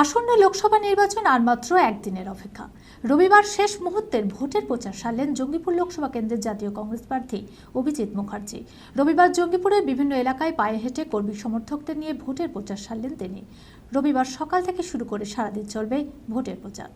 আসন্ন লোকসভা নির্বাচন আর মাত্র একদিনের অপেক্ষা। রবিবার শেষ মুহূর্তের ভোটের প্রচার সারলেন জঙ্গিপুর লোকসভা কেন্দ্রের জাতীয় কংগ্রেস প্রার্থী অভিজিৎ মুখার্জি। রবিবার জঙ্গিপুরের বিভিন্ন এলাকায় পায়ে হেঁটে কর্মী সমর্থকদের নিয়ে ভোটের প্রচার সারলেন তিনি। রবিবার সকাল থেকে শুরু করে সারাদিন চলবে ভোটের প্রচার।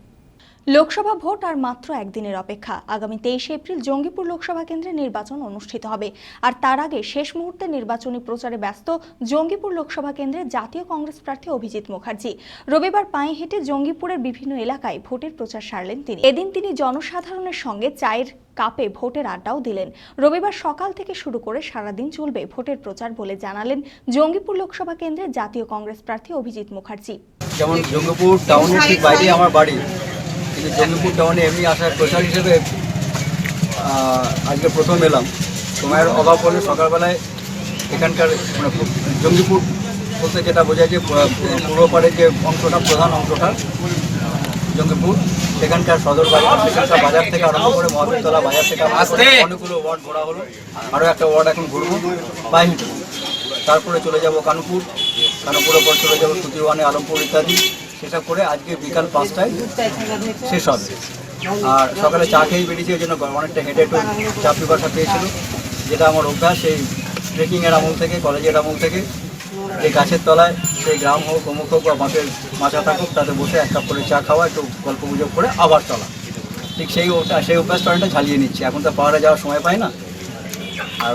লোকসভা ভোট আর মাত্র একদিনের অপেক্ষা। আগামী তেইশে এপ্রিল জঙ্গিপুর লোকসভা কেন্দ্রে নির্বাচন অনুষ্ঠিত হবে। আর তার আগে শেষ মুহূর্তে নির্বাচনী প্রচারে ব্যস্ত জঙ্গিপুর লোকসভা কেন্দ্রে জাতীয় কংগ্রেস প্রার্থী অভিজিৎ মুখার্জি। রবিবার পায়ে হেঁটে জঙ্গিপুরের বিভিন্ন এলাকায় ভোটের প্রচার সারলেন তিনি। এদিন তিনি জনসাধারণের সঙ্গে চায়ের কাপে ভোটের আড্ডাও দিলেন। রবিবার সকাল থেকে শুরু করে সারাদিন চলবে ভোটের প্রচার বলে জানালেন জঙ্গিপুর লোকসভা কেন্দ্রের জাতীয় কংগ্রেস প্রার্থী অভিজিৎ মুখার্জি। যেমন জঙ্গিপুর টাউনের ঠিক বাইরে আমার বাড়ি। কিন্তু জঙ্গিপুর টাউনে এমনি আসার প্রচার হিসেবে আজকে প্রথম এলাম। সময়ের অভাব হলে সকালবেলায় এখানকার মানে জঙ্গিপুর বলতে যেটা বোঝায় যে আহ, পূর্ব পাড়ের যে অংশটা প্রধান অংশটা জঙ্গিপুর সেখানকার সদর বাজার সেখানকার বাজার থেকে আরম্ভ করে মহাবীরতলা বাজার থেকে অনেকগুলো ওয়ার্ড ঘোরা হলো। আরও একটা ওয়ার্ড এখন ঘুরবো। হেঁটে তারপরে চলে যাব কানপুর কানপুরের পর চলে যাব সুতিওয়ানে আলমপুর ইত্যাদি। সেসব করে আজকে বিকাল পাঁচটায় শেষ হবে। আর সকালে চা খেয়ে বেরিয়েছি, ওই জন্য অনেকটা হেঁটে একটু চা পিপাসা পেয়েছিল যেটা আমার অভ্যাস সেই ট্রেকিংয়ের আমল থেকে কলেজের আমল থেকে, যে গাছের তলায়, সেই গ্রাম হোক, অমুক হোক বা বাঁশের মাচা থাকুক, তাতে বসে এক কাপ করে চা খাওয়া, একটু গল্প গুজব করে আবার চলা। ঠিক সেই সেই অভ্যাসটা অনেকটা ঝালিয়ে নিচ্ছি, এখন তো পাহাড়ে যাওয়ার সময় পাই না। আর